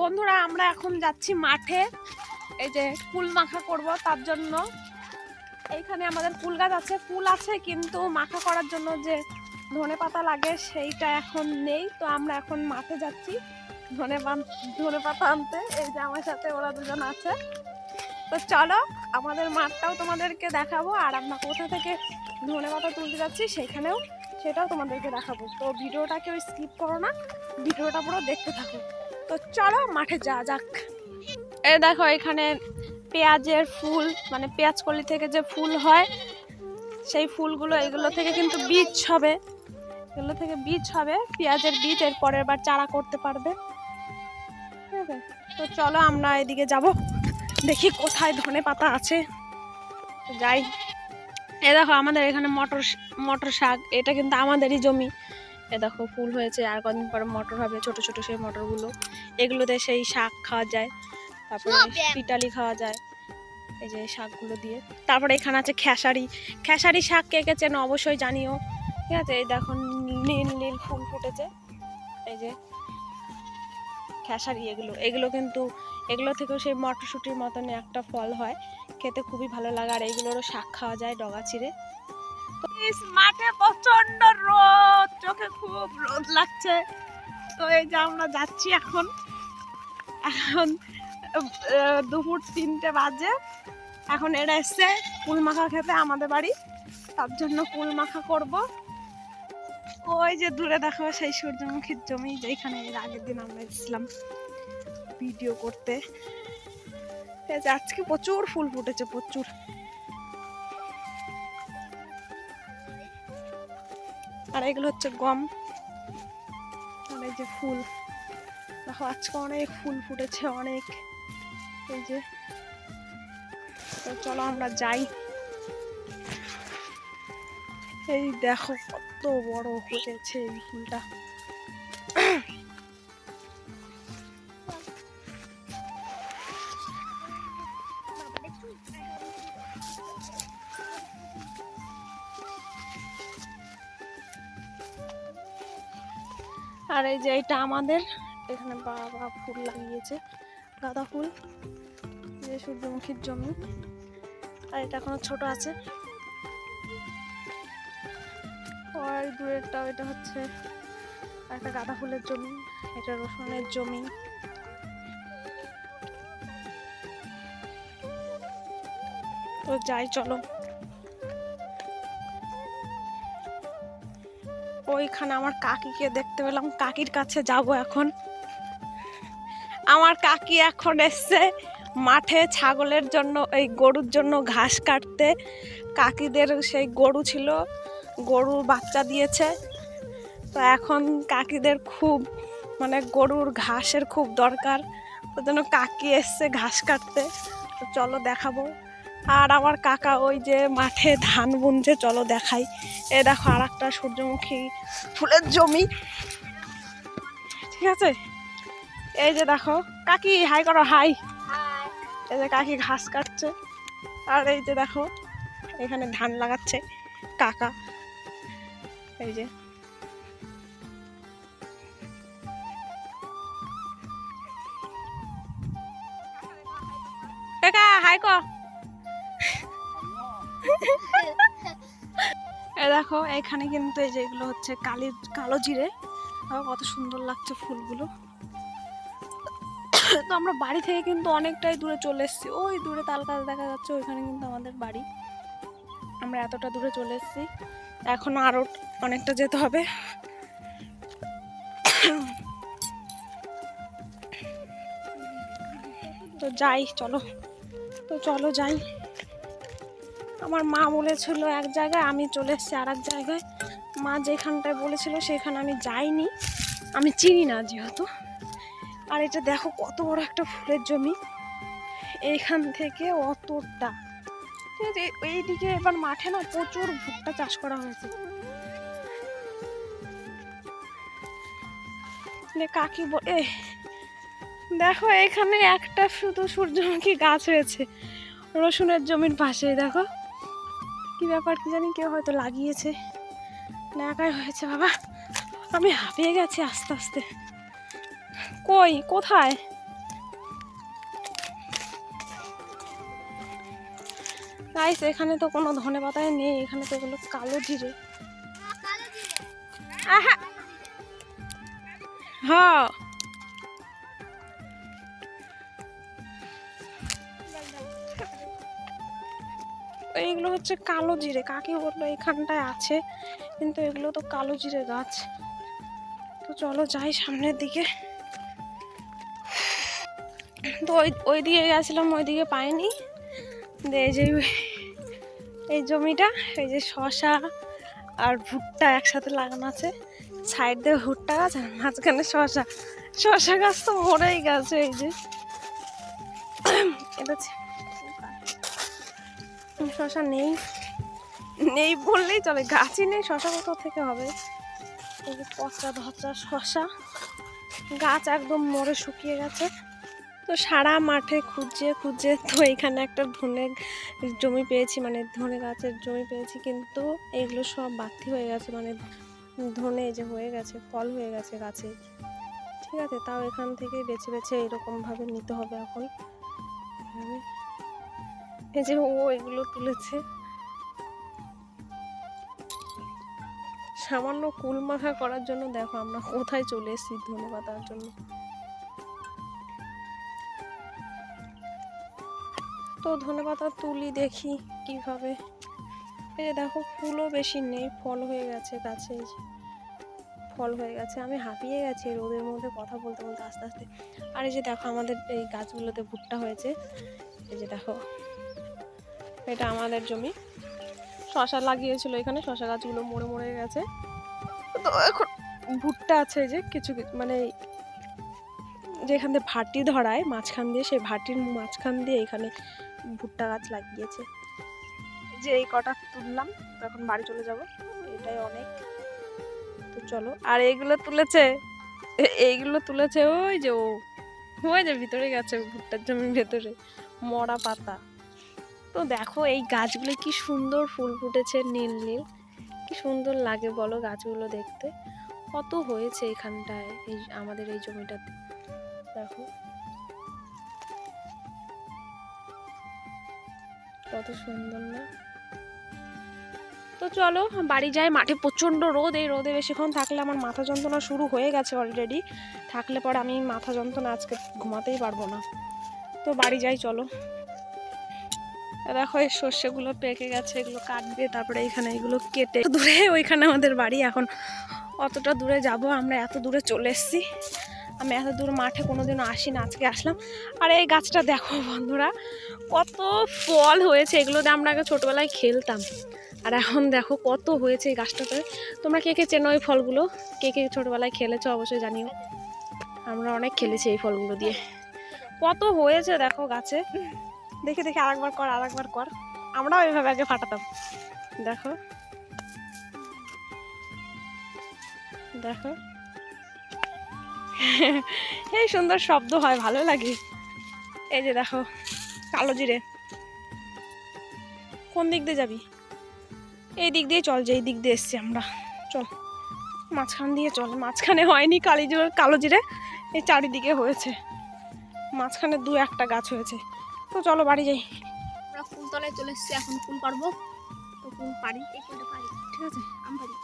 বন্ধুরা, আমরা এখন যাচ্ছি মাঠে। এই যে ফুল মাখা করব তার জন্য। এইখানে আমাদের ফুল গাছ আছে, ফুল আছে, কিন্তু মাখা করার জন্য যে ধনে পাতা লাগে সেইটা এখন নেই। তো আমরা এখন মাঠে যাচ্ছি ধনে ধনে পাতা আনতে। এই যে আমার সাথে ওরা দুজন আছে। তো চলো, আমাদের মাঠটাও তোমাদেরকে দেখাবো। আর আমরা কোথা থেকে ধনে পাতা তুলতে যাচ্ছি সেখানেও সেটাও তোমাদেরকে দেখাবো। তো ভিডিওটা কেউ স্কিপ করো না, ভিডিওটা পুরো দেখতে থাকো। তো চলো মাঠে যা যাক। এ দেখো এখানে পেঁয়াজের ফুল মানে পেঁয়াজ কলি থেকে যে ফুল হয়, সেই ফুলগুলো, এগুলো থেকে কিন্তু বীজ হবে। এগুলো থেকে বীজ হবে, পেঁয়াজের বীজ এর পরের বার চারা করতে পারবে। ঠিক আছে? তো চলো আমরা এদিকে যাব, দেখি কোথায় ধনে পাতা আছে। যাই। এ দেখো আমাদের এখানে মটর মটর শাক, এটা কিন্তু আমাদেরই জমি। এ দেখো ফুল হয়েছে আর কদিন পরে মটর হবে ছোট ছোট সেই মটরগুলো। এগুলোতে সেই শাক খাওয়া যায় তারপরে পিটালি খাওয়া যায় এই যে শাকগুলো দিয়ে। তারপরে এখানে আছে খেসারি। খেসারি শাক কে কে চেনো অবশ্যই জানিও। ঠিক আছে? এই দেখো নীল নীল ফুল ফুটেছে। এই যে খেসারি এগুলো। এগুলো কিন্তু এগুলো থেকেও সেই মটরশুঁটির মতন একটা ফল হয়। খেতে খুবই ভালো লাগে। আর এগুলোরও শাক খাওয়া যায় ডগা চিড়ে। ইস, মাঠে প্রচণ্ড রোদ চোখে খুব রোদ লাগছে। তো এই যে আমরা যাচ্ছি এখন। এখন দুপুর তিনটে বাজে। এখন এরা এসছে কুল মাখা খেতে আমাদের বাড়ি। তার জন্য কুল মাখা করব। ওই যে দূরে দেখো সেই সূর্যমুখীর জমি যেখানে এর আগের দিন আমরা এসেছিলাম ভিডিও করতে। আজকে প্রচুর ফুল ফুটেছে প্রচুর। আর এগুলো হচ্ছে গম। আর এই যে ফুল। দেখো, আজকে অনেক ফুল ফুটেছে, অনেক। এই যে। তো চলো আমরা যাই। এই দেখো, কত বড় হয়েছে এই ফুলটা। আর এই যে এটা আমাদের, এখানে বাবা ফুল লাগিয়েছে, গাঁদা ফুল যে সূর্যমুখীর জমি, আর এটা এখনও ছোট আছে। আর দূরেরটা এটা হচ্ছে একটা গাঁদা ফুলের জমি, এটা রসুনের জমি। তো যাই, চলো। ওইখানে আমার কাকিকে দেখতে পেলাম। কাকির কাছে যাব এখন। আমার কাকি এখন এসছে মাঠে ছাগলের জন্য, এই গরুর জন্য ঘাস কাটতে। কাকিদের সেই গরু ছিল গরু বাচ্চা দিয়েছে। তো এখন কাকিদের খুব মানে গরুর ঘাসের খুব দরকার। ওই জন্য কাকি এসছে ঘাস কাটতে। তো চলো দেখাবো। আর আমার কাকা ওই যে মাঠে ধান বুনছে, চলো দেখাই। এ দেখো আর একটা সূর্যমুখী ফুলের জমি। ঠিক আছে? এই যে দেখো, কাকি হাই করো হাই এই যে কাকি ঘাস কাটছে। আর এই যে দেখো, এখানে ধান লাগাচ্ছে কাকা। এই যে। হাই কর। এ দেখো, এখানে কিন্তু এই যেগুলো হচ্ছে কালি, কালো জিরে। কত সুন্দর লাগছে ফুলগুলো। তো আমরা বাড়ি থেকে কিন্তু অনেকটাই দূরে চলে এসেছি। ওই দূরে তাল দেখা যাচ্ছে, ওইখানে কিন্তু আমাদের বাড়ি। আমরা এতটা দূরে চলে এসেছি। এখনও আরও অনেকটা যেতে হবে। তো যাই, চলো। তো চলো যাই। আমার মা বলেছিল এক জায়গায়, আমি চলে এসেছি আর এক জায়গায়। মা যেখানটায় বলেছিল সেখানে আমি যাইনি। আমি চিনি না যেহেতু। আর এটা দেখো কত বড় একটা ফুলের জমি। এইখান থেকে অতটা। ঠিক আছে, এইদিকে এবার মাঠে না প্রচুর ভুট্টা চাষ করা হয়েছে। কাকি বলে দেখো এখানে একটা শুধু সূর্যমুখী গাছ হয়েছে। রসুনের জমির পাশে, দেখো। কি ব্যাপার কি জানি কেউ হয়তো লাগিয়েছে। না একাই হয়েছে বাবা। আমি হাঁপিয়ে গেছি আস্তে আস্তে। কই কোথায়? গাইস এখানে তো কোনো ধনে পাতায় নেই এখানে তো এগুলো কালো জিরে। হ্যাঁ এইগুলো হচ্ছে কালো জিরে। কাকে বলল এখানটায় আছে, কিন্তু এগুলো তো কালো জিরে গাছ। তো চলো যাই সামনের দিকে। তো ওই ওই দিকে গেছিলাম, ওই দিকে পাইনি। এই যে, এই জমিটা, এই যে শশা আর ভুট্টা একসাথে লাগানো আছে। সাইড দিয়ে ভুট্টা গাছ আর মাঝখানে শশা। শশা গাছ তো মরেই গেছে, এই যে। এটা শশা নেই। নেই বললেই চলে, গাছই নেই, শশা কোথাও থেকে হবে? পচা ধচা শশা, গাছ একদম মরে শুকিয়ে গেছে। তো সারা মাঠে খুঁজে খুঁজে তো এখানে একটা ধনে জমি পেয়েছি মানে ধনে গাছের জমি পেয়েছি, কিন্তু এগুলো সব বাতি হয়ে গেছে মানে ধনে যে হয়ে গেছে, ফল হয়ে গেছে গাছে। ঠিক আছে, তাও এখান থেকে বেছে বেছে এরকমভাবে নিতে হবে এখন। এই যে ও এগুলো তুলেছে। সামান্য কুল মাখা করার জন্য দেখো আমরা কোথায় চলে এসেছি ধনে পাতার জন্য। তো ধনে পাতা তুলি দেখি কীভাবে। এই যে দেখো ফুলও বেশি নেই, ফল হয়ে গেছে গাছে। ফল হয়ে গেছে, আমি হাঁপিয়ে গেছি রোদের মধ্যে কথা বলতে বলতে আস্তে আস্তে। আর এই যে দেখো আমাদের এই গাছগুলোতে ভুট্টা হয়েছে। এই যে দেখো। এটা আমাদের জমি। শশা লাগিয়েছিল এখানে, শশা গাছগুলো মরে মরে গেছে। তো এখন ভুট্টা আছে যে, কিছু কিছু মানে যেখান দিয়ে ভাটি ধরায়, মাঝখান দিয়ে, সেই ভাটির মাঝখান দিয়ে এখানে ভুট্টা গাছ লাগিয়েছে। যে এই কটা তুললাম, তো এখন বাড়ি চলে যাব। এটাই অনেক। তো চলো, আর এইগুলো তুলেছে? এইগুলো তুলেছে ওই যে ও, ওই যে ভিতরে গেছে ভুট্টার জমির ভেতরে, মরা পাতা। তো দেখো এই গাছগুলো কি সুন্দর ফুল ফুটেছে নীল নীল। কি সুন্দর লাগে বলো গাছগুলো দেখতে। কত হয়েছে এখানটায় এই আমাদের এই জমিটাতে। দেখো। কত সুন্দর না। তো চলো, বাড়ি যাই। মাঠে প্রচণ্ড রোদ। এই রোদে বেশিক্ষণ থাকলে আমার মাথা যন্ত্রণা শুরু হয়ে গেছে অলরেডি থাকলে পরে আমি মাথা যন্ত্রণা আজকে ঘুমাতেই পারব না। তো বাড়ি যাই, চলো। দেখো, এই সর্ষেগুলো পেকে গেছে, এগুলো কাটবে, তারপরে এখানে এগুলো কেটে দূরে, ওইখানে আমাদের বাড়ি। এখন অতটা দূরে যাব, আমরা এত দূরে চলে এসেছি। আমি এত দূর মাঠে কোনোদিনও আসি না আজকে আসলাম। আর এই গাছটা দেখো বন্ধুরা, কত ফল হয়েছে এগুলোতে আমরা আগে ছোটোবেলায় খেলতাম। আর এখন দেখো কত হয়েছে এই গাছটাতে। তোমরা কে কে চেনো এই ফলগুলো? কে কে ছোটোবেলায় খেলেছো অবশ্যই জানিও। আমরা অনেক খেলেছি এই ফলগুলো দিয়ে। কত হয়েছে দেখো গাছে। দেখে দেখে আরেকবার কর আরেকবার কর। আমরাও এইভাবে আগে ফাটাতাম। দেখো। দেখো। এই সুন্দর শব্দ হয়, ভালো লাগে। এই যে দেখো, কালো জিরে। কোন দিক দিয়ে যাবি? এই দিক দিয়ে চল যে এই দিক দিয়ে এসছি আমরা। চল। মাঝখান দিয়ে চল। মাঝখানে হয়নি কালি কালো জিরে। এই চারিদিকে হয়েছে। মাঝখানে দু একটা গাছ হয়েছে। তো চলো বাড়ি যাই। আমরা ফুলতলায় চলে এসেছি, এখন ফুল পারব তো ফুল পারি এই ফুলটা পারি ঠিক আছে? আমি পারি